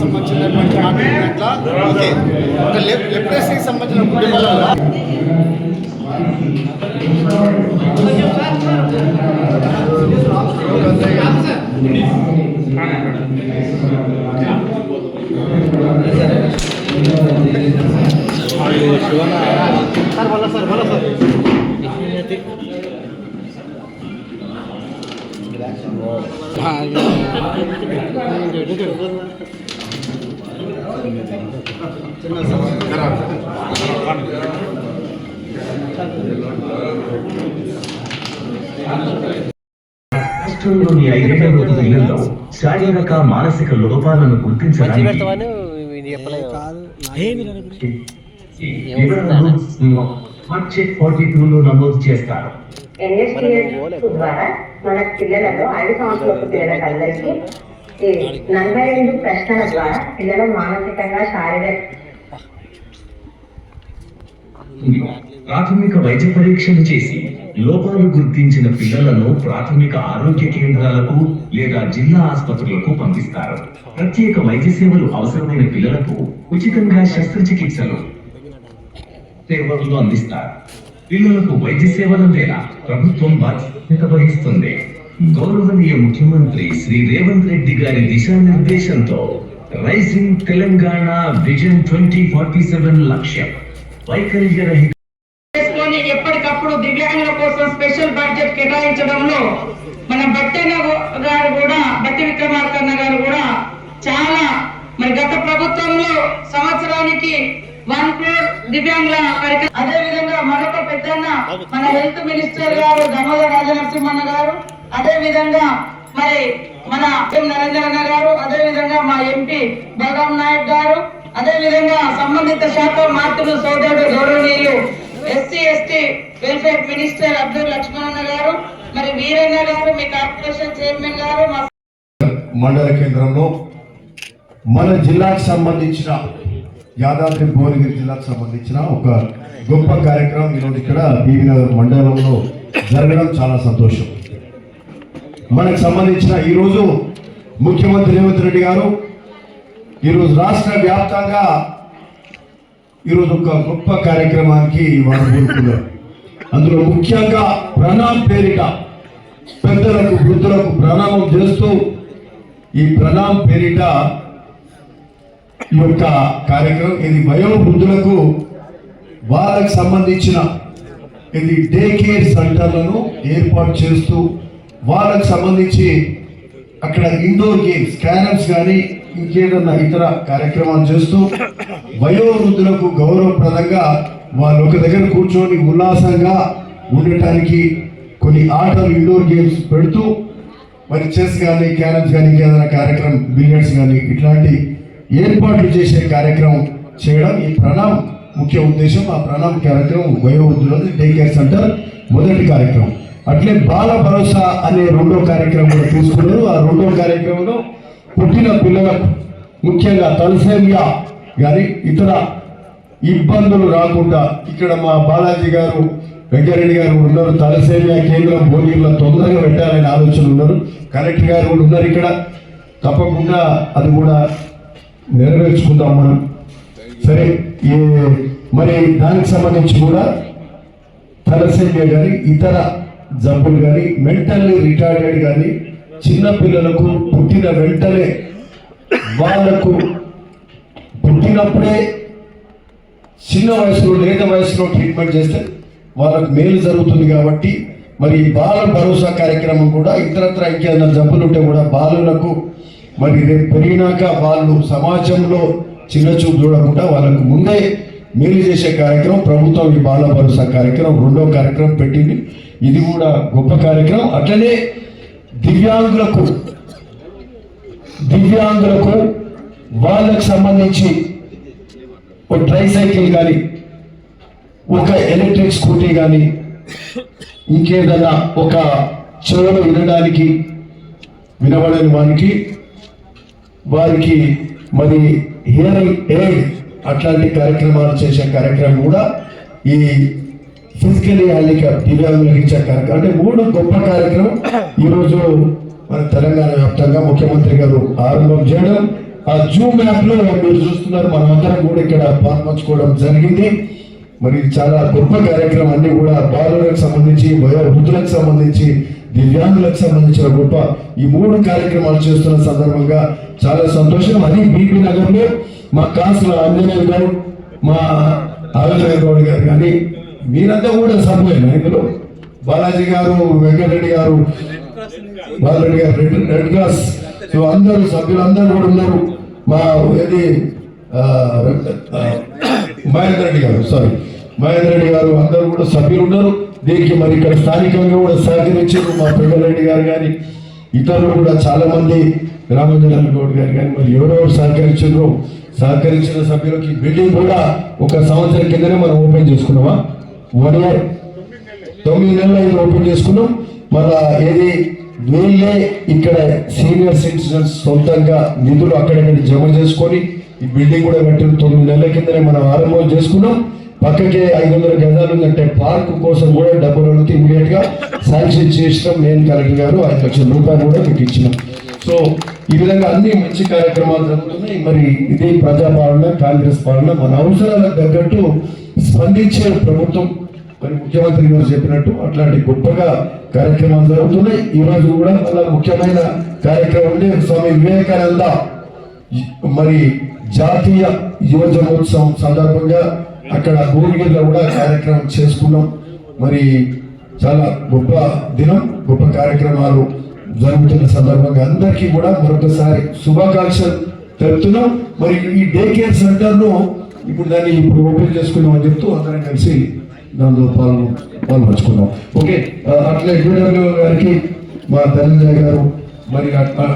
సంబంధించినటువంటి ఓకే. ఒక లెప్రసీకి సంబంధించిన కుటుంబాలలో రాష్ట్రంలోని ఐదు తరగతి ఇళ్ళలో శారీరక మానసిక లోపాలను గుర్తించడానికి ఫార్టీ లో నమోదు చేస్తారు. ఎన్ఎస్టీఎస్ ద్వారా మన పిల్లలలో ఐదు సంవత్సరాల నలభై రెండు ప్రశ్నల ద్వారా పిల్లలు మానసికంగా శారీరక ప్రాథమిక వైద్య పరీక్షలు చేసి లోపాలు గుర్తించిన పిల్లలను ప్రాథమిక ఆరోగ్య కేంద్రాలకు లేదా జిల్లా ఆసుపత్రులకు పంపిస్తారు. ప్రత్యేక వైద్య సేవలు అవసరమైన పిల్లలకు ఉచితంగా శస్త్రచికిత్సలు సేవలు అందిస్తారు. పిల్లలకు వైద్య సేవలు అందేలా ప్రభుత్వం బాధ్యత వహిస్తుంది. గౌరవనీయ ముఖ్యమంత్రి శ్రీ రేవంత్ రెడ్డి గారి దిశానిర్దేశంతో rising Telangana vision twenty forty seven లక్ష్యం. వైకల్య రహిత చేసుకొని ఎప్పటికప్పుడు దివ్యాంగుల కోసం స్పెషల్ బడ్జెట్ కేటాయించడంలో మన బట్టన్న గారు కూడా బట్టి విక్రమార్కన్న గారు కూడా చాలా మరి గత ప్రభుత్వంలో సంవత్సరానికి వన్ క్రోర్ దివ్యాంగుల కార్యక్రమం. అదే విధంగా మరొక పెద్దన్న మన హెల్త్ మినిస్టర్ గారు దామోదర రాజనరసింహన్న గారు అదే విధంగా మరి మన ఎం నరేంద్రన్న గారు అదే విధంగా మా ఎంపీ బలరాం నాయక్ గారు అదే విధంగా సంబంధిత శాఖ మంత్రులు సోదరుడు గౌరవనీయులు SC ST welfare minister Abdul లక్ష్మణన్న గారు మరి వీరన్న గారు మీ కార్పొరేషన్ చైర్మన్ గారు మా మండల కేంద్రంలో మన జిల్లాకు సంబంధించిన యాదాద్రి భువనగిరి జిల్లాకు సంబంధించిన ఒక గొప్ప కార్యక్రమం ఈరోజు ఇక్కడ బీవీ నగర్ మండలంలో జరగడం చాలా సంతోషం. మనకు సంబంధించిన ఈరోజు ముఖ్యమంత్రి రేవంత్ రెడ్డి గారు ఈరోజు రాష్ట్ర వ్యాప్తంగా ఈరోజు ఒక గొప్ప కార్యక్రమానికి వారు కోరుకున్నారు అందులో ముఖ్యంగా ప్రణాం పేరిట పెద్దలకు వృద్ధులకు ప్రణామం చేస్తూ ఈ ప్రణాం పేరిట ఈ యొక్క కార్యక్రమం ఇది వయోవృద్ధులకు వాళ్ళకి సంబంధించిన ఇది డే కేర్ సెంటర్లను ఏర్పాటు చేస్తూ వాళ్ళకు సంబంధించి అక్కడ ఇండోర్ గేమ్స్ క్యారమ్స్ కానీ ఇంకేదన్నా ఇతర కార్యక్రమాలు చేస్తూ వయోవృద్ధులకు గౌరవప్రదంగా వాళ్ళు ఒక దగ్గర కూర్చొని ఉల్లాసంగా ఉండటానికి కొన్ని ఆటలు ఇండోర్ గేమ్స్ పెడుతూ మరి చెస్ కానీ క్యారమ్స్ కానీ ఇంకేదైనా కార్యక్రమం బిలియర్డ్స్ కానీ ఇట్లాంటి ఏర్పాట్లు చేసే కార్యక్రమం చేయడం ఈ ప్రణామ్ ముఖ్య ఉద్దేశం. ఆ ప్రణామ్ కార్యక్రమం వయోవృద్ధులది డే కేర్ సెంటర్ మొదటి కార్యక్రమం. అట్లే బాల భరోసా అనే రెండో కార్యక్రమం కూడా తీసుకున్నారు. ఆ రెండో కార్యక్రమంలో పుట్టిన పిల్లలకు ముఖ్యంగా తలసేమియా కానీ ఇతర ఇబ్బందులు రాకుండా ఇక్కడ మా బాలాజీ గారు వెంకరెడ్డి గారు కూడా ఉన్నారు. తలసేమియా కేంద్రం భోగిలో తొందరగా పెట్టాలనే ఆలోచన ఉన్నారు. కలెక్టర్ గారు కూడా ఉన్నారు ఇక్కడ. తప్పకుండా అది కూడా నెరవేర్చుకుందాం మనం సరే ఈ మరి దానికి సంబంధించి కూడా తలసేమియా కానీ ఇతర జబ్బులు కానీ మెంటల్లీ రిటైర్డ్ కానీ చిన్న పిల్లలకు పుట్టిన వెంటనే వాళ్ళకు పుట్టినప్పుడే చిన్న వయసులో లేత వయసులో ట్రీట్మెంట్ చేస్తే వాళ్ళకు మేలు జరుగుతుంది కాబట్టి మరి బాల భరోసా కార్యక్రమం కూడా ఇతరత్ర ఇంకేదైనా జబ్బులు ఉంటే కూడా బాలులకు మరి రేపు పెరిగినాక వాళ్ళు సమాజంలో చిన్న చూపు చూడకుండా వాళ్ళకు ముందే మేలు చేసే కార్యక్రమం ప్రభుత్వం ఈ బాల భరోసా కార్యక్రమం రెండో కార్యక్రమం పెట్టింది. ఇది కూడా గొప్ప కార్యక్రమం. అట్లనే దివ్యాంగులకు దివ్యాంగులకు వాళ్ళకు సంబంధించి ఒక ట్రైసైకిల్ కానీ ఒక ఎలక్ట్రిక్ స్కూటీ కానీ ఇంకేదైనా ఒక చెవులు వినడానికి వినబడని వారికి వారికి మరి హియరింగ్ ఎయిడ్ అట్లాంటి కార్యక్రమాలు చేసే కార్యక్రమం కూడా ఈ ఫిజికలీ హ్యాండిక్యాప్ దివ్యాంగులకు ఇచ్చే కార్యక్రమం. అంటే మూడు గొప్ప కార్యక్రమం ఈరోజు మన తెలంగాణ వ్యాప్తంగా ముఖ్యమంత్రి గారు ఆరంభం చేయడం. ఆ జూమ్ యాప్లో మీరు చూస్తున్నారు మనమందరం కూడా ఇక్కడ పాల్పంచుకోవడం జరిగింది. మరి చాలా గొప్ప కార్యక్రమం అన్ని కూడా బాలులకు సంబంధించి వయోవృద్ధులకు సంబంధించి దివ్యాంగులకు సంబంధించిన గొప్ప ఈ మూడు కార్యక్రమాలు చేస్తున్న సందర్భంగా చాలా సంతోషం. అది బీపీ నగర్లో మా కాసుల ఆంజనేయ గారు మా ఆంజనేయ గౌడ్ గారు కానీ మీరంతా కూడా సభ్యులే. నాయకులు బాలాజీ గారు వెంకటరెడ్డి గారు బాలరెడ్డి గారు రెడ్ రెడ్ క్రాస్. సో అందరూ సభ్యులందరూ కూడా ఉన్నారు. మా ఏది మహేందర్ రెడ్డి గారు సారీ మహేందర్ రెడ్డి గారు అందరూ కూడా సభ్యులు ఉన్నారు. దీనికి మరి ఇక్కడ స్థానికంగా కూడా సహకరించారు మా పెద్దరెడ్డి గారు కానీ ఇతరులు కూడా చాలా మంది రామంజన్ గౌడ్ గారు కానీ మరి ఎవరెవరు సహకరించారు సహకరించిన సభ్యులకి బిల్డింగ్ కూడా ఒక సంవత్సరం కిందనే మనం ఓపెన్ చేసుకున్నామా? వన్ ఇయర్ తొమ్మిది నెలలు ఇది ఓపెన్ చేసుకున్నాం. మళ్ళా ఏది వీళ్ళే ఇక్కడ సీనియర్ సిటిజన్స్ సొంతంగా నిధులు అక్కడక్కడ జమ చేసుకొని ఈ బిల్డింగ్ కూడా కట్టిన తొమ్మిది నెలల కిందనే మనం ఆరంభం చేసుకున్నాం. పక్కకే ఐదు వందల గజాలు ఉందంటే పార్క్ కోసం కూడా డబ్బులు అడిగితే ఇమీడియట్గా శాంక్షన్ చేసినాం. నేను కలెక్టర్ గారు ఐదు లక్షల రూపాయలు కూడా మీకు ఇచ్చినాం సో ఈ విధంగా అన్ని మంచి కార్యక్రమాలు జరుగుతున్నాయి. మరి ఇది ప్రజాపాలన కాంగ్రెస్ పాలన మన అవసరాలకు తగ్గట్టు స్పందించే ప్రభుత్వం. మరి ముఖ్యమంత్రి గారు చెప్పినట్టు అట్లాంటి గొప్పగా కార్యక్రమాలు జరుగుతున్నాయి. ఈ రోజు కూడా చాలా ముఖ్యమైన కార్యక్రమం ఉంది. స్వామి వివేకానంద మరి జాతీయ యువజనోత్సవం సందర్భంగా అక్కడ భువనగిరిలో కూడా కార్యక్రమం చేసుకున్నాం. మరి చాలా గొప్ప దినం గొప్ప కార్యక్రమాలు జరుగుతున్న సందర్భంగా అందరికీ కూడా మరొకసారి శుభాకాంక్షలు తెలుపుతున్నాం. మరి ఈ డే కేర్ సెంటర్ను ఇప్పుడు దాన్ని ఇప్పుడు ఓపెన్ చేసుకున్నాం అని చెప్తూ అందరం కలిసి దానిలో పాల్గొ పాల్పంచుకున్నాం. ఓకే ఆ, అట్లే గారికి మా ధనంజయ గారు మరి అట్లా